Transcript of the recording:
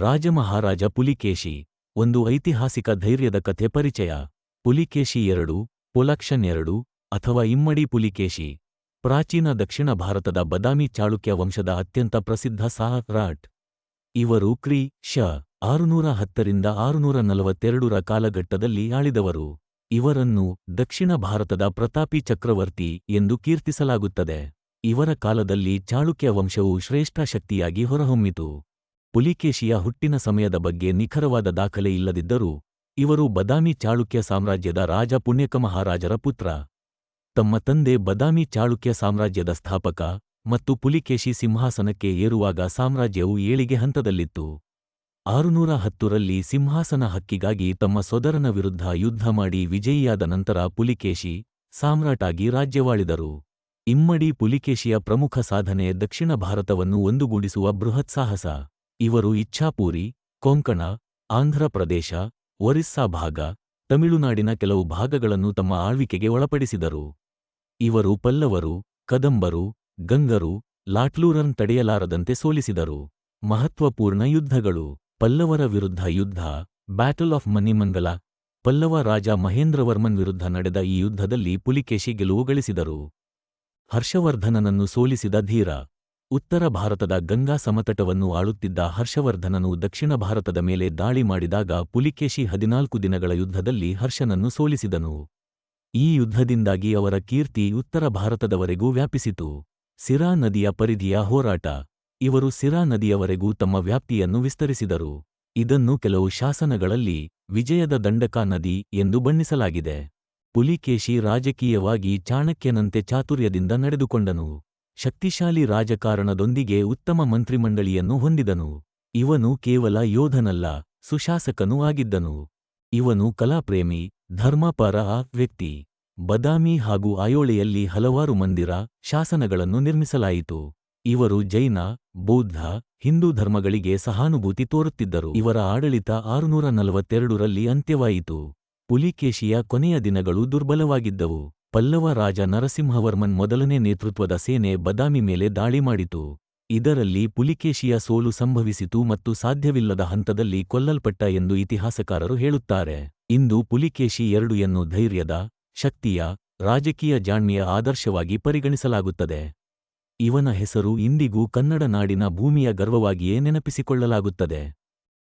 ರಾಜಮಹಾರಾಜ ಪುಲಿಕೇಶಿ, ಒಂದು ಐತಿಹಾಸಿಕ ಧೈರ್ಯದ ಕಥೆ ಪರಿಚಯ. ಪುಲಿಕೇಶಿ ಎರಡು, ಪುಲಕ್ಷನ್ ಎರಡು, ಅಥವಾ ಇಮ್ಮಡಿ ಪುಲಿಕೇಶಿ. ಪ್ರಾಚೀನ ದಕ್ಷಿಣ ಭಾರತದ ಬದಾಮಿ ಚಾಳುಕ್ಯ ವಂಶದ ಅತ್ಯಂತ ಪ್ರಸಿದ್ಧ ಸಾಹ್ರಾಟ್. ಇವರು ಕ್ರಿ, ಶ, ಆರುನೂರ ಹತ್ತರಿಂದ ಆರುನೂರ ನಲವತ್ತೆರಡರ ಕಾಲಘಟ್ಟದಲ್ಲಿ ಆಳಿದವರು. ಇವರನ್ನು ದಕ್ಷಿಣ ಭಾರತದ ಪ್ರತಾಪಿ ಚಕ್ರವರ್ತಿ ಎಂದು ಕೀರ್ತಿಸಲಾಗುತ್ತದೆ. ಇವರ ಕಾಲದಲ್ಲಿ ಚಾಳುಕ್ಯ ವಂಶವು ಶ್ರೇಷ್ಠ ಶಕ್ತಿಯಾಗಿ ಹೊರಹೊಮ್ಮಿತು. ಪುಲಿಕೇಶಿಯ ಹುಟ್ಟಿನ ಸಮಯದ ಬಗ್ಗೆ ನಿಖರವಾದ ದಾಖಲೆ ಇಲ್ಲದಿದ್ದರೂ, ಇವರು ಬದಾಮಿ ಚಾಳುಕ್ಯ ಸಾಮ್ರಾಜ್ಯದ ರಾಜ ಪುಣ್ಯಕ ಮಹಾರಾಜರ ಪುತ್ರ. ತಮ್ಮ ತಂದೆ ಬದಾಮಿ ಚಾಳುಕ್ಯ ಸಾಮ್ರಾಜ್ಯದ ಸ್ಥಾಪಕ ಮತ್ತು ಪುಲಿಕೇಶಿ ಸಿಂಹಾಸನಕ್ಕೆ ಏರುವಾಗ ಸಾಮ್ರಾಜ್ಯವು ಏಳಿಗೆ ಹಂತದಲ್ಲಿತ್ತು. ಆರುನೂರ ಹತ್ತರಲ್ಲಿ ಸಿಂಹಾಸನ ಹಕ್ಕಿಗಾಗಿ ತಮ್ಮ ಸೊದರನ ವಿರುದ್ಧ ಯುದ್ಧ ಮಾಡಿ ವಿಜಯಿಯಾದ ನಂತರ ಪುಲಿಕೇಶಿ ಸಾಮ್ರಾಟಾಗಿ ರಾಜ್ಯವಾಳಿದರು. ಇಮ್ಮಡಿ ಪುಲಿಕೇಶಿಯ ಪ್ರಮುಖ ಸಾಧನೆ ದಕ್ಷಿಣ ಭಾರತವನ್ನು ಒಂದುಗೂಡಿಸುವ ಬೃಹತ್ ಸಾಹಸ. ಇವರು ಇಚ್ಛಾಪೂರಿ, ಕೊಂಕಣ ಆಂಧ್ರಪ್ರದೇಶ ಒರಿಸ್ಸಾ ಭಾಗ, ತಮಿಳುನಾಡಿನ ಕೆಲವು ಭಾಗಗಳನ್ನು ತಮ್ಮ ಆಳ್ವಿಕೆಗೆ ಒಳಪಡಿಸಿದರು. ಇವರು ಪಲ್ಲವರು, ಕದಂಬರು, ಗಂಗರು ಲಾಟ್ಲೂರನ್ ತಡೆಯಲಾರದಂತೆ ಸೋಲಿಸಿದರು. ಮಹತ್ವಪೂರ್ಣ ಯುದ್ಧಗಳು, ಪಲ್ಲವರ ವಿರುದ್ಧ ಯುದ್ಧ, ಬ್ಯಾಟಲ್ ಆಫ್ ಮನಿಮಂಗಲ ಪಲ್ಲವ ರಾಜ ಮಹೇಂದ್ರವರ್ಮನ್ ವಿರುದ್ಧ ನಡೆದ ಈ ಯುದ್ಧದಲ್ಲಿ ಪುಲಿಕೇಶಿ ಗೆಲುವು ಗಳಿಸಿದರು. ಹರ್ಷವರ್ಧನನನ್ನು ಸೋಲಿಸಿದ ಧೀರ ಉತ್ತರ ಭಾರತದ ಗಂಗಾ ಸಮತಟವನ್ನು ಆಳುತ್ತಿದ್ದ ಹರ್ಷವರ್ಧನನು ದಕ್ಷಿಣ ಭಾರತದ ಮೇಲೆ ದಾಳಿ ಮಾಡಿದಾಗ ಪುಲಿಕೇಶಿ ಹದಿನಾಲ್ಕು ದಿನಗಳ ಯುದ್ಧದಲ್ಲಿ ಹರ್ಷನನ್ನು ಸೋಲಿಸಿದನು. ಈ ಯುದ್ಧದಿಂದಾಗಿ ಅವರ ಕೀರ್ತಿ ಉತ್ತರ ಭಾರತದವರೆಗೂ ವ್ಯಾಪಿಸಿತು. ಸಿರಾ ನದಿಯ ಪರಿಧಿಯ ಹೋರಾಟ. ಇವರು ಸಿರಾ ನದಿಯವರೆಗೂ ತಮ್ಮ ವ್ಯಾಪ್ತಿಯನ್ನು ವಿಸ್ತರಿಸಿದರು. ಇದನ್ನು ಕೆಲವು ಶಾಸನಗಳಲ್ಲಿ ವಿಜಯದ ದಂಡಕಾ ನದಿ ಎಂದು ಬಣ್ಣಿಸಲಾಗಿದೆ. ಪುಲಿಕೇಶಿ ರಾಜಕೀಯವಾಗಿ ಚಾಣಕ್ಯನಂತೆ ಚಾತುರ್ಯದಿಂದ ನಡೆದುಕೊಂಡನು. ಶಕ್ತಿಶಾಲಿ ರಾಜಕಾರಣದೊಂದಿಗೆ ಉತ್ತಮ ಮಂತ್ರಿಮಂಡಳಿಯನ್ನು ಹೊಂದಿದನು. ಇವನು ಕೇವಲ ಯೋಧನಲ್ಲ, ಸುಶಾಸಕನೂ ಆಗಿದ್ದನು. ಇವನು ಕಲಾಪ್ರೇಮಿ, ಧರ್ಮಪರ ವ್ಯಕ್ತಿ. ಬದಾಮಿ ಹಾಗೂ ಆಯೋಳೆಯಲ್ಲಿ ಹಲವಾರು ಮಂದಿರ, ಶಾಸನಗಳನ್ನು ನಿರ್ಮಿಸಲಾಯಿತು. ಇವರು ಜೈನ, ಬೌದ್ಧ, ಹಿಂದೂ ಧರ್ಮಗಳಿಗೆ ಸಹಾನುಭೂತಿ ತೋರುತ್ತಿದ್ದರು. ಇವರ ಆಡಳಿತ ಆರುನೂರ ನಲವತ್ತೆರಡರಲ್ಲಿ ಅಂತ್ಯವಾಯಿತು. ಪುಲಿಕೇಶಿಯ ಕೊನೆಯ ದಿನಗಳು ದುರ್ಬಲವಾಗಿದ್ದವು. ಪಲ್ಲವ ರಾಜ ನರಸಿಂಹವರ್ಮನ್ ಮೊದಲನೇ ನೇತೃತ್ವದ ಸೇನೆ ಬದಾಮಿ ಮೇಲೆ ದಾಳಿ ಮಾಡಿತು. ಇದರಲ್ಲಿ ಪುಲಿಕೇಶಿಯ ಸೋಲು ಸಂಭವಿಸಿತು ಮತ್ತು ಸಾಧ್ಯವಿಲ್ಲದ ಹಂತದಲ್ಲಿ ಕೊಲ್ಲಲ್ಪಟ್ಟ ಎಂದು ಇತಿಹಾಸಕಾರರು ಹೇಳುತ್ತಾರೆ. ಇಂದು ಪುಲಿಕೇಶಿ ಎರಡು ಎನ್ನು ಧೈರ್ಯದ, ಶಕ್ತಿಯ, ರಾಜಕೀಯ ಜಾಣ್ಮೆಯ ಆದರ್ಶವಾಗಿ ಪರಿಗಣಿಸಲಾಗುತ್ತದೆ. ಇವನ ಹೆಸರು ಇಂದಿಗೂ ಕನ್ನಡ ನಾಡಿನ ಭೂಮಿಯ ಗರ್ವವಾಗಿಯೇ ನೆನಪಿಸಿಕೊಳ್ಳಲಾಗುತ್ತದೆ.